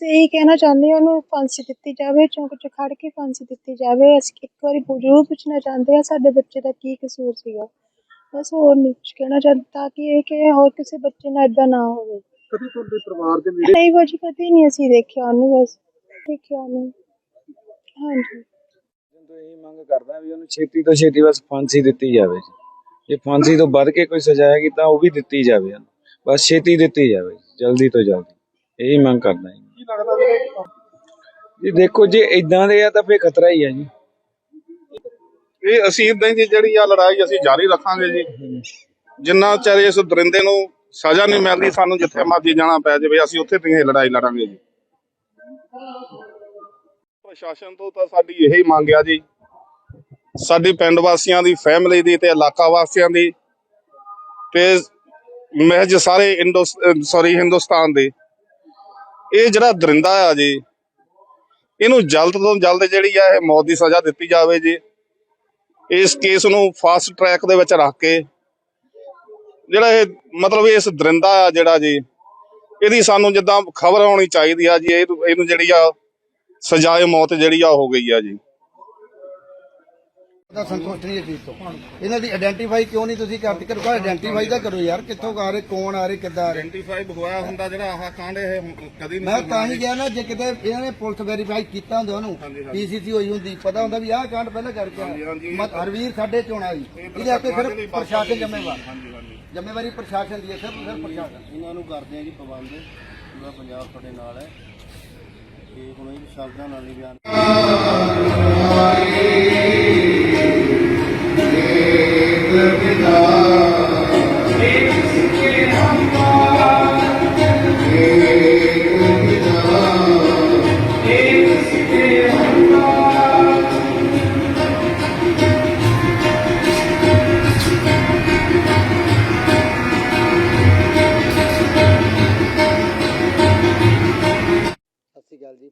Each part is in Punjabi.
ਬਸ ਇਹੀ ਕਹਿਣਾ ਚਾਹੁੰਦੇ ਹਾਂ ਉਹਨੂੰ ਫਾਂਸੀ ਦਿੱਤੀ ਜਾਵੇ ਚੌਂਕ 'ਚ ਖੜ ਕੇ ਫਾਂਸੀ ਦਿੱਤੀ ਜਾਵੇ। ਅਸੀਂ ਇੱਕ ਵਾਰੀ ਜ਼ਰੂਰ ਪੁੱਛਣਾ ਚਾਹੁੰਦੇ ਹਾਂ ਸਾਡੇ ਬੱਚੇ ਦਾ ਕੀ ਕਸੂਰ ਸੀਗਾ। ਬਸ ਹੋਰ ਨਹੀਂ ਕਹਿਣਾ ਚਾਹੁੰਦੇ ਤਾਂ ਕਿ ਇਹ ਕਿ ਹੋਰ ਕਿਸੇ ਬੱਚੇ ਨਾਲ ਇਦਾਂ ਨਾ ਹੋਵੇ। ਕਦੀ ਤੁਹਾਡੇ ਪਰਿਵਾਰ ਦੇ ਨੇੜੇ? ਨਹੀਂ ਬਾਜੀ ਕਦੇ ਨਹੀਂ ਅਸੀਂ ਦੇਖਿਆ ਉਹਨੂੰ ਬਸ ਦੇਖਿਆ ਉਹਨੂੰ। ਹਾਂਜੀ। ਤੋਂ ਇਹੀ ਮੰਗ ਕਰਦਾ ਵੀ ਉਹਨੂੰ ਛੇਤੀ ਤੋਂ ਛੇਤੀ ਬਸ ਫਾਂਸੀ ਦਿੱਤੀ ਜਾਵੇ ਜੀ। ਫਾਂਸੀ ਤੋਂ ਵੱਧ ਕੇ ਕੋਈ ਸਜ਼ਾ ਹੈਗੀ ਤਾਂ ਉਹ ਵੀ ਦਿੱਤੀ ਜਾਵੇ ਉਹਨੂੰ। ਬਸ ਛੇਤੀ ਦਿੱਤੀ ਜਾਵੇ ਜਲਦੀ ਤੋਂ ਜਲਦੀ। ਇਹੀ ਮੰਗ ਕਰਦਾ ਜੀ ਕੀ ਲੱਗਦਾ ਜਿਹੜੇ ਜੀ ਦੇਖੋ ਜੇ ਇਦਾਂ ਦੇ ਆ ਤਾਂ ਫੇਰ ਖਤਰਾ ਹੀ ਆ ਜੀ। ਇਹ ਅਸੀਂ ਇਦਾਂ ਦੀ ਜਿਹੜੀ ਆ ਲੜਾਈ ਅਸੀਂ ਜਾਰੀ ਰੱਖਾਂਗੇ ਜੀ। ਜਿੰਨਾ ਚਿਰ ਇਸ ਦਰਿੰਦੇ ਨੂੰ ਸਜ਼ਾ ਨਹੀਂ ਮਿਲਦੀ ਸਾਨੂੰ ਜਿੱਥੇ ਮਰਜ਼ੀ ਜਾਣਾ ਪੈ ਜਾਵੇ ਅਸੀਂ ਉੱਥੇ ਇਹ ਲੜਾਈ ਲੜਾਂਗੇ ਜੀ। ਪ੍ਰਸ਼ਾਸਨ ਤੋਂ ਤਾਂ ਸਾਡੀ ਇਹੀ ਮੰਗ ਆ ਜੀ। ਸਾਡੀ ਪਿੰਡ ਵਾਸੀਆਂ ਦੀ ਫੈਮਿਲੀ ਦੀ ਤੇ ਇਲਾਕਾ ਵਾਸੀਆਂ ਦੀ ਤੇ ਮਹਿਜ ਸਾਰੇ ਇੰਡੋ ਸੌਰੀ ਹਿੰਦੁਸਤਾਨ ਦੇ। ਇਹ ਜਿਹੜਾ ਦਰਿੰਦਾ ਆ ਜੀ, ਇਹਨੂੰ ਜਲਦ ਤੋਂ ਜਲਦ ਜਿਹੜੀ ਆ ਇਹ ਮੌਤ ਦੀ ਸਜ਼ਾ ਦਿੱਤੀ ਜਾਵੇ ਜੀ। ਇਸ ਕੇਸ ਨੂੰ ਫਾਸਟ ਟਰੈਕ ਦੇ ਵਿੱਚ ਰੱਖ ਕੇ ਜਿਹੜਾ ਇਹ ਮਤਲਬ ਇਸ ਦਰਿੰਦਾ ਆ ਜਿਹੜਾ ਜੀ, ਇਹਦੀ ਸਾਨੂੰ ਜਿੱਦਾਂ ਖਬਰ ਆਉਣੀ ਚਾਹੀਦੀ ਆ ਜੀ ਇਹਨੂੰ ਜਿਹੜੀ ਆ ਸਜ਼ਾਏ ਮੌਤ ਜਿਹੜੀ ਆ ਹੋ ਗਈ ਆ ਜੀ। ਦਾ ਸੰਤੁਸ਼ਟ ਨਹੀਂ ਇਸ ਚੀਜ਼ ਤੋਂ। ਇਹਨਾਂ ਦੀ ਆਇਡੈਂਟੀਫਾਈ ਕਿਉਂ ਨਹੀਂ ਤੁਸੀਂ ਕਰਦੇ ਕਰੋ ਆਇਡੈਂਟੀਫਾਈ ਤਾਂ ਕਰੋ ਯਾਰ ਕਿੱਥੋਂ ਆ ਰਹੇ ਕੌਣ ਆ ਰਹੇ ਕਿੱਦਾਂ ਆ ਰਹੇ? ਆਇਡੈਂਟੀਫਾਈ ਹੋਇਆ ਹੁੰਦਾ ਜਿਹੜਾ ਆਹ ਕਾਂਡ ਇਹ ਕਦੀ ਮੈਂ ਤਾਂ ਹੀ ਗਿਆ ਨਾ ਜੇ ਕਿਤੇ ਇਹਨਾਂ ਨੇ ਪੁਲਿਸ ਵੈਰੀਫਾਈ ਕੀਤਾ ਹੁੰਦਾ ਉਹਨੂੰ ਪੀਸੀਸੀ ਹੋਈ ਹੁੰਦੀ ਪਤਾ ਹੁੰਦਾ ਵੀ ਆਹ ਕਾਂਡ ਪਹਿਲਾਂ ਕਰਕੇ ਮਤ ਹਰਵੀਰ ਸਾਡੇ ਚੋਣਾ ਜੀ। ਇਹਦੇ ਆਪੇ ਫਿਰ ਪ੍ਰਸ਼ਾਸਨ ਜ਼ਿੰਮੇਵਾਰ। ਜ਼ਿੰਮੇਵਾਰੀ ਪ੍ਰਸ਼ਾਸਨ ਦੀ ਹੈ ਸਿਰਫ ਸਿਰਫ ਪ੍ਰਸ਼ਾਸਨ। ਇਹਨਾਂ ਨੂੰ ਕਰਦੇ ਆ ਜੀ ਪਾਬੰਦ। ਪੂਰਾ ਪੰਜਾਬ ਤੁਹਾਡੇ ਨਾਲ ਹੈ। ਤੇ ਹੁਣ ਇਹ ਸ਼ਬਦਾਂ ਨਾਲ ਨਹੀਂ ਬਿਆਨ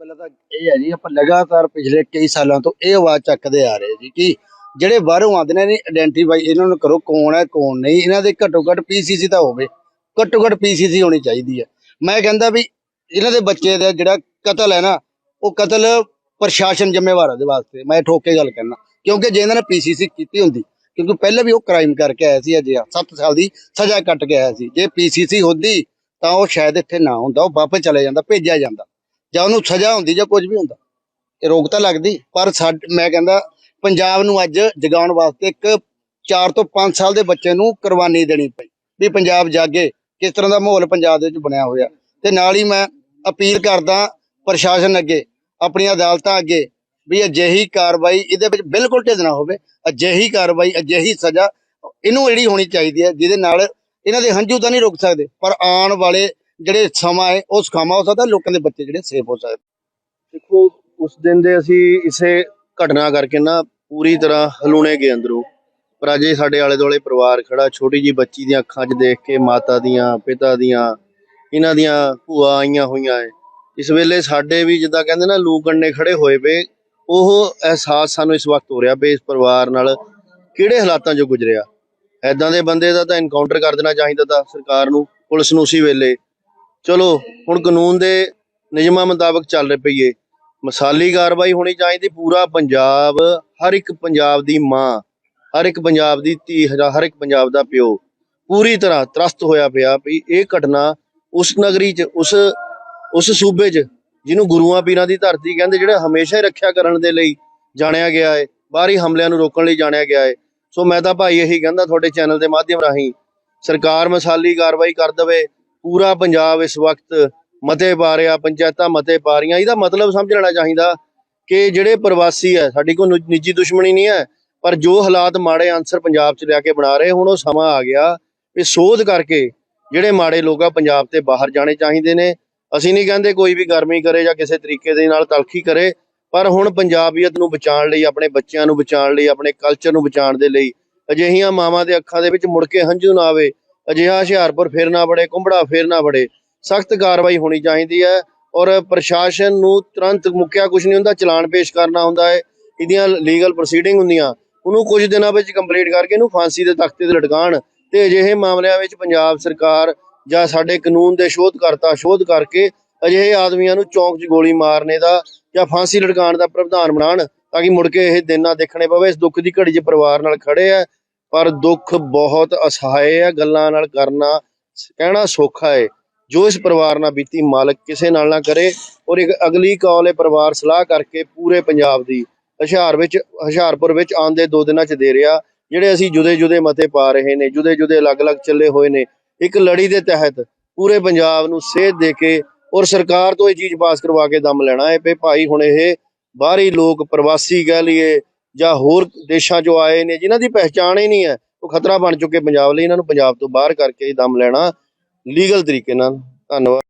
ਪਹਿਲਾਂ ਤਾਂ ਇਹ ਹੈ ਜੀ, ਆਪਾਂ ਲਗਾਤਾਰ ਪਿਛਲੇ ਕਈ ਸਾਲਾਂ ਤੋਂ ਇਹ ਆਵਾਜ਼ ਚੱਕਦੇ ਆ ਰਹੇ ਜੀ ਕਿ ਜਿਹੜੇ ਬਾਹਰੋਂ ਆਉਂਦੇ ਨੇ ਆਇਡੈਂਟੀਫਾਈ ਇਹਨਾਂ ਨੂੰ ਕਰੋ ਕੌਣ ਹੈ, ਕੌਣ ਨਹੀਂ, ਇਹਨਾਂ ਦੇ ਘੱਟੋ ਘੱਟ ਪੀਸੀਸੀ ਤਾਂ ਹੋਵੇ, ਘੱਟੋ ਘੱਟ ਪੀਸੀਸੀ ਹੋਣੀ ਚਾਹੀਦੀ ਹੈ। ਮੈਂ ਕਹਿੰਦਾ ਵੀ ਇਹਨਾਂ ਦੇ ਬੱਚੇ ਦਾ ਜਿਹੜਾ ਕਤਲ ਹੈ ਨਾ, ਉਹ ਕਤਲ ਪ੍ਰਸ਼ਾਸਨ ਜ਼ਿੰਮੇਵਾਰ ਦੇ ਵਾਸਤੇ, ਮੈਂ ਠੋਕ ਕੇ ਗੱਲ ਕਰਨਾ ਕਿਉਂਕਿ ਜੇ ਇਹਨਾਂ ਨੇ ਪੀਸੀਸੀ ਕੀਤੀ ਹੁੰਦੀ, ਕਿਉਂਕਿ ਪਹਿਲਾਂ ਵੀ ਉਹ ਕ੍ਰਾਈਮ ਕਰਕੇ ਆਇਆ ਸੀ ਅਜੇ 7 ਸਾਲ ਦੀ ਸਜ਼ਾ ਕੱਟ ਕੇ ਆਇਆ ਸੀ, ਜੇ ਪੀਸੀਸੀ ਹੁੰਦੀ ਤਾਂ ਉਹ ਸ਼ਾਇਦ ਇੱਥੇ ਨਾ ਹੁੰਦਾ, ਉਹ ਵਾਪਸ ਚਲੇ ਜਾਂਦਾ, ਭੇਜਿਆ ਜਾਂਦਾ। ਜਾਂ ਉਹਨੂੰ ਸਜ਼ਾ ਹੁੰਦੀ ਜਾਂ ਕੁਝ ਵੀ ਹੁੰਦਾ। ਇਹ ਰੋਕ ਤਾਂ ਲੱਗਦੀ, ਪਰ ਸਾਡ- ਮੈਂ ਕਹਿੰਦਾ ਪੰਜਾਬ ਨੂੰ ਅੱਜ ਜਗਾਉਣ ਵਾਸਤੇ ਇੱਕ 4 ਤੋਂ 5 ਸਾਲ ਦੇ ਬੱਚੇ ਨੂੰ ਕੁਰਬਾਨੀ ਦੇਣੀ ਪਈ, ਵੀ ਪੰਜਾਬ ਜਾਗੇ, ਕਿਸ ਤਰ੍ਹਾਂ ਦਾ ਮਾਹੌਲ ਪੰਜਾਬ ਦੇ ਵਿੱਚ ਬਣਿਆ ਹੋਇਆ। ਤੇ ਨਾਲ ਹੀ ਮੈਂ ਅਪੀਲ ਕਰਦਾ ਪ੍ਰਸ਼ਾਸਨ ਅੱਗੇ, ਆਪਣੀਆਂ ਅਦਾਲਤਾਂ ਅੱਗੇ, ਵੀ ਅਜਿਹੀ ਕਾਰਵਾਈ ਇਹਦੇ ਵਿੱਚ ਬਿਲਕੁਲ ਢਿੱਲ ਨਾ ਹੋਵੇ, ਅਜਿਹੀ ਕਾਰਵਾਈ, ਅਜਿਹੀ ਸਜ਼ਾ ਇਹਨੂੰ ਜਿਹੜੀ ਹੋਣੀ ਚਾਹੀਦੀ ਹੈ, ਜਿਹਦੇ ਨਾਲ ਇਹਨਾਂ ਦੇ ਹੰਝੂ ਤਾਂ ਨਹੀਂ ਰੁਕ ਸਕਦੇ, ਪਰ ਆਉਣ ਵਾਲੇ ਜਿਹੜੇ ਸਮਾਂ ਹੈ, ਉਹ ਸੁਖਾਵਾਂ ਹੋ ਸਕਦਾ, ਲੋਕਾਂ ਦੇ ਬੱਚੇ ਜਿਹੜੇ ਸੇਫ ਹੋ ਸਕਦੇ। ਦੇਖੋ, ਉਸ ਦਿਨ ਦੇ ਅਸੀਂ ਇਸੇ ਘਟਨਾ ਕਰਕੇ ਨਾ ਪੂਰੀ ਤਰ੍ਹਾਂ ਹਲੂਣੇ ਗਏ ਅੰਦਰੋਂ। ਪਰ ਅਜੇ ਸਾਡੇ ਆਲੇ ਦੁਆਲੇ ਪਰਿਵਾਰ ਖੜਾ, ਛੋਟੀ ਜੀ ਬੱਚੀ ਦੀਆਂ ਅੱਖਾਂ 'ਚ ਦੇਖ ਕੇ ਮਾਤਾ ਦੀਆਂ, ਪਿਤਾ ਦੀਆਂ, ਇਹਨਾਂ ਦੀਆਂ ਭੂਆ ਆਈਆਂ ਹੋਈਆਂ ਐ। ਇਸ ਵੇਲੇ ਸਾਡੇ ਵੀ ਜਿੱਦਾਂ ਕਹਿੰਦੇ ਨਾ, ਲੂ ਕੰਨੇ ਖੜੇ ਹੋਏ ਪਏ। ਉਹ ਅਹਿਸਾਸ ਸਾਨੂੰ ਇਸ ਵਕਤ ਹੋ ਰਿਹਾ ਵੀ ਇਸ ਪਰਿਵਾਰ ਨਾਲ ਕਿਹੜੇ ਹਾਲਾਤਾਂ 'ਚੋਂ ਗੁਜ਼ਰਿਆ। ਐਦਾਂ ਦੇ ਬੰਦੇ ਦਾ ਤਾਂ ਐਨਕਾਊਂਟਰ ਕਰ ਦੇਣਾ ਚਾਹੀਦਾ ਤਾਂ ਸਰਕਾਰ ਨੂੰ, ਪੁਲਿਸ ਨੂੰ ਉਸੇ ਵੇਲੇ। ਚਲੋ, ਹੁਣ ਕਾਨੂੰਨ ਦੇ ਨਿਯਮਾਂ ਮੁਤਾਬਕ ਚੱਲ ਰਹੇ ਪਈਏ। ਮਸਾਲੀ ਕਾਰਵਾਈ ਹੋਣੀ ਚਾਹੀਦੀ, ਪੂਰਾ ਪੰਜਾਬ, ਹਰ ਇੱਕ ਪੰਜਾਬ ਦੀ ਮਾਂ, ਹਰ ਇੱਕ ਪੰਜਾਬ ਦੀ ਧੀ ਹਰ ਇੱਕ ਪੰਜਾਬ ਦਾ ਪਿਓ, ਪੂਰੀ ਤਰ੍ਹਾਂ ਤਰਸਤ ਹੋਇਆ ਪਿਆ ਵੀ ਇਹ ਘਟਨਾ ਉਸ ਨਗਰੀ 'ਚ, ਉਸ ਉਸ ਸੂਬੇ 'ਚ, ਜਿਹਨੂੰ ਗੁਰੂਆਂ ਪੀਰਾਂ ਦੀ ਧਰਤੀ ਕਹਿੰਦੇ, ਜਿਹੜਾ ਹਮੇਸ਼ਾ ਹੀ ਰੱਖਿਆ ਕਰਨ ਦੇ ਲਈ ਜਾਣਿਆ ਗਿਆ ਹੈ, ਬਾਹਰੀ ਹਮਲਿਆਂ ਨੂੰ ਰੋਕਣ ਲਈ ਜਾਣਿਆ ਗਿਆ ਹੈ। ਸੋ ਮੈਂ ਤਾਂ ਭਾਈ ਇਹੀ ਕਹਿੰਦਾ ਤੁਹਾਡੇ ਚੈਨਲ ਦੇ ਮਾਧਿਅਮ ਰਾਹੀਂ, ਸਰਕਾਰ ਮਸਾਲੀ ਕਾਰਵਾਈ ਕਰ ਦੇਵੇ ਪੂਰਾ ਪੰਜਾਬ ਇਸ ਵਕਤ ਮਤੇ ਪਾ ਰਿਹਾ, ਪੰਚਾਇਤਾਂ ਮਤੇ ਪਾ ਰਹੀਆਂ। ਇਹਦਾ ਮਤਲਬ ਸਮਝ ਲੈਣਾ ਚਾਹੀਦਾ ਕਿ ਜਿਹੜੇ ਪ੍ਰਵਾਸੀ ਹੈ, ਸਾਡੀ ਕੋਈ ਨਿੱਜੀ ਦੁਸ਼ਮਣੀ ਨਹੀਂ ਹੈ, ਪਰ ਜੋ ਹਾਲਾਤ ਮਾੜੇ ਅਨਸਰ ਪੰਜਾਬ 'ਚ ਲਿਆ ਕੇ ਬਣਾ ਰਹੇ, ਹੁਣ ਉਹ ਸਮਾਂ ਆ ਗਿਆ ਵੀ ਸੋਧ ਕਰਕੇ ਜਿਹੜੇ ਮਾੜੇ ਲੋਕ ਆ, ਪੰਜਾਬ ਤੇ ਬਾਹਰ ਜਾਣੇ ਚਾਹੀਦੇ ਨੇ। ਅਸੀਂ ਨਹੀਂ ਕਹਿੰਦੇ ਕੋਈ ਵੀ ਗਰਮੀ ਕਰੇ ਜਾਂ ਕਿਸੇ ਤਰੀਕੇ ਦੇ ਨਾਲ ਤਲਖੀ ਕਰੇ, ਪਰ ਹੁਣ ਪੰਜਾਬੀਅਤ ਨੂੰ ਬਚਾਉਣ ਲਈ, ਆਪਣੇ ਬੱਚਿਆਂ ਨੂੰ ਬਚਾਉਣ ਲਈ, ਆਪਣੇ ਕਲਚਰ ਨੂੰ ਬਚਾਉਣ ਦੇ ਲਈ, ਅਜਿਹੀਆਂ ਮਾਵਾਂ ਦੇ ਅੱਖਾਂ ਦੇ ਵਿੱਚ ਮੁੜ ਕੇ ਹੰਝੂ ਨਾ ਆਵੇ ਅਜਿਹਾ ਹੁਸ਼ਿਆਰਪੁਰ ਫੇਰ ਨਾ ਬੜੇ ਕੁੰਬੜਾ ਫੇਰ ਨਾ ਬੜੇ ਸਖਤ ਕਾਰਵਾਈ ਹੋਣੀ ਚਾਹੀਦੀ ਹੈ ਔਰ ਪ੍ਰਸ਼ਾਸਨ ਨੂੰ ਤੁਰੰਤ ਮੁੱਕਿਆ ਕੁਝ ਨਹੀਂ ਹੁੰਦਾ, ਚਲਾਨ ਪੇਸ਼ ਕਰਨਾ ਹੁੰਦਾ ਹੈ, ਇਹਦੀਆਂ ਲੀਗਲ ਪ੍ਰੋਸੀਡਿੰਗ ਹੁੰਦੀਆਂ। ਉਹਨੂੰ ਕੁਝ ਦਿਨਾਂ ਵਿੱਚ ਕੰਪਲੀਟ ਕਰਕੇ ਇਹਨੂੰ ਫਾਂਸੀ ਦੇ ਤਖਤੇ ਤੇ ਲਟਕਾਉਣ ਤੇ ਅਜਿਹੇ ਮਾਮਲਿਆਂ ਵਿੱਚ ਪੰਜਾਬ ਸਰਕਾਰ ਜਾਂ ਸਾਡੇ ਕਾਨੂੰਨ ਦੇ ਸ਼ੋਧਕਰਤਾ ਸ਼ੋਧ ਕਰਕੇ ਅਜਿਹੇ ਆਦਮੀਆਂ ਨੂੰ ਚੌਂਕ 'ਚ ਗੋਲੀ ਮਾਰਨੇ ਦਾ ਜਾਂ ਫਾਂਸੀ ਲਟਕਾਉਣ ਦਾ ਪ੍ਰਵਧਾਨ ਬਣਾਉਣ ਤਾਂ ਕਿ ਮੁੜ ਕੇ ਇਹ ਦਿਨ ਨਾ ਦੇਖਣੇ ਪਵੇ। ਇਸ ਦੁੱਖ ਦੀ ਘੜੀ 'ਚ ਪਰਿਵਾਰ ਨਾਲ ਖੜੇ ਆ ਪਰ ਦੁੱਖ ਬਹੁਤ ਅਸਹਾਏ ਆ ਗੱਲਾਂ ਨਾਲ ਕਰਨਾ, ਕਹਿਣਾ ਸੌਖਾ ਹੈ ਜੋ ਇਸ ਪਰਿਵਾਰ ਨਾਲ ਬੀਤੀ, ਮਾਲਕ ਕਿਸੇ ਨਾਲ ਨਾ ਕਰੇ ਔਰ ਇੱਕ ਅਗਲੀ ਕਾਲ ਇਹ ਪਰਿਵਾਰ ਸਲਾਹ ਕਰਕੇ ਪੂਰੇ ਪੰਜਾਬ ਦੀ ਹੁਸ਼ਿਆਰ ਵਿੱਚ, ਹੁਸ਼ਿਆਰਪੁਰ ਵਿੱਚ ਆਉਂਦੇ ਦੋ ਦਿਨਾਂ 'ਚ ਦੇ ਰਿਹਾ, ਜਿਹੜੇ ਅਸੀਂ ਜੁਦੇ ਜੁਦੇ ਮਤੇ ਪਾ ਰਹੇ ਨੇ ਜੁਦੇ ਜੁਦੇ ਅਲੱਗ-ਅਲੱਗ ਚੱਲੇ ਹੋਏ ਨੇ। ਇੱਕ ਲੜੀ ਦੇ ਤਹਿਤ ਪੂਰੇ ਪੰਜਾਬ ਨੂੰ ਸੇਧ ਦੇ ਕੇ ਔਰ ਸਰਕਾਰ ਤੋਂ ਇਹ ਚੀਜ਼ ਪਾਸ ਕਰਵਾ ਕੇ ਦਮ ਲੈਣਾ ਹੈ ਵੀ ਭਾਈ ਹੁਣ ਇਹ ਬਾਹਰੀ ਲੋਕ, ਪ੍ਰਵਾਸੀ ਕਹਿ ਲਈਏ ਜਾਂ ਹੋਰ ਦੇਸ਼ਾਂ 'ਚੋਂ ਆਏ ਨੇ, ਜਿਨ੍ਹਾਂ ਦੀ ਪਹਿਚਾਣ ਹੀ ਨਹੀਂ ਹੈ, ਉਹ ਖਤਰਾ ਬਣ ਚੁੱਕੇ ਪੰਜਾਬ ਲਈ। ਇਹਨਾਂ ਨੂੰ ਪੰਜਾਬ ਤੋਂ ਬਾਹਰ ਕਰਕੇ ਹੀ ਦਮ ਲੈਣਾ ਲੀਗਲ ਤਰੀਕੇ ਨਾਲ। ਧੰਨਵਾਦ।